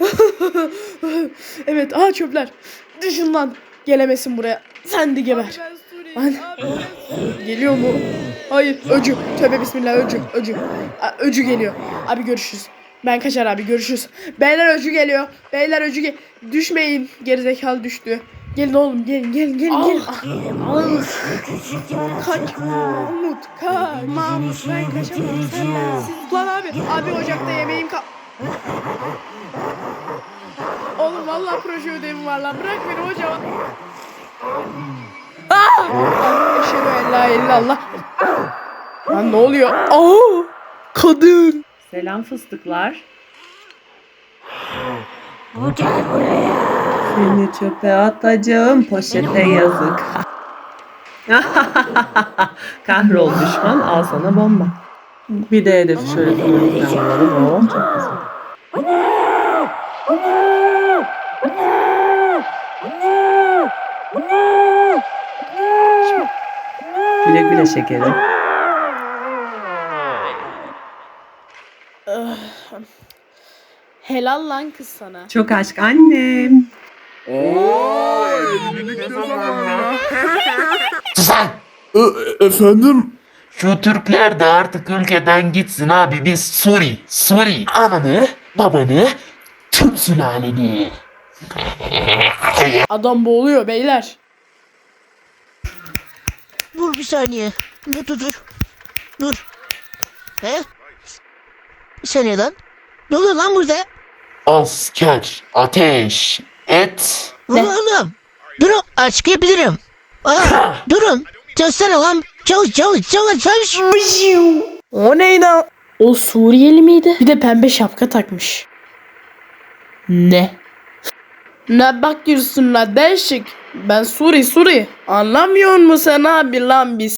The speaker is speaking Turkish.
evet. Aha çöpler. Düşün lan. Gelemesin buraya. Sen de geber. Lan. Geliyor mu? Hayır. Öcü. Tövbe bismillah. Öcü. Öcü. Aa, öcü geliyor. Abi görüşürüz. Ben kaçar abi görüşürüz. Beyler öcü geliyor. Beyler öcü gel. Düşmeyin. Gerizekalı düştü. Gelin oğlum gelin gelin gelin gelin. Ah, Kaç. Mahmut kaç. Mahmut ben kaçamam. Sen bensiz. Lan abi. Abi ocakta yemeğim kal. Vallahi proje ödevim var lan. Bırak beni hocam. Ah! Eşhedü en la illallah. Lan ne oluyor? Aa! Kadın. Selam fıstıklar. Gel buraya. Seni çöpe atacağım poşete yazık. Kahrol düşman al sana bomba. Bir de hedefi şöyle fırlatacağım. Oh çok güzel. Güle güle şekerim. Helal lan kız sana. Çok aşk annem. Susan! E- efendim? Şu Türkler de artık ülkeden gitsin abi. Biz Suri, Suri. Ananı, babanı, tüm sülaleni. Adam boğuluyor beyler. Dur bir saniye. Dur dur dur. Dur. He? Bir saniye lan. Ne oluyor lan burada? Asker, ateş, et. Ne? Oğlum. Durun açıklayabilirim. Aa, durun. Çalışsana lan. Çalış çalış çalış çalış. O neydi? O Suriyeli miydi? Bir de pembe şapka takmış. Ne? Ne bakıyorsun la değişik? Ben Suri Suri. Anlamıyor musun sen abi lan biz?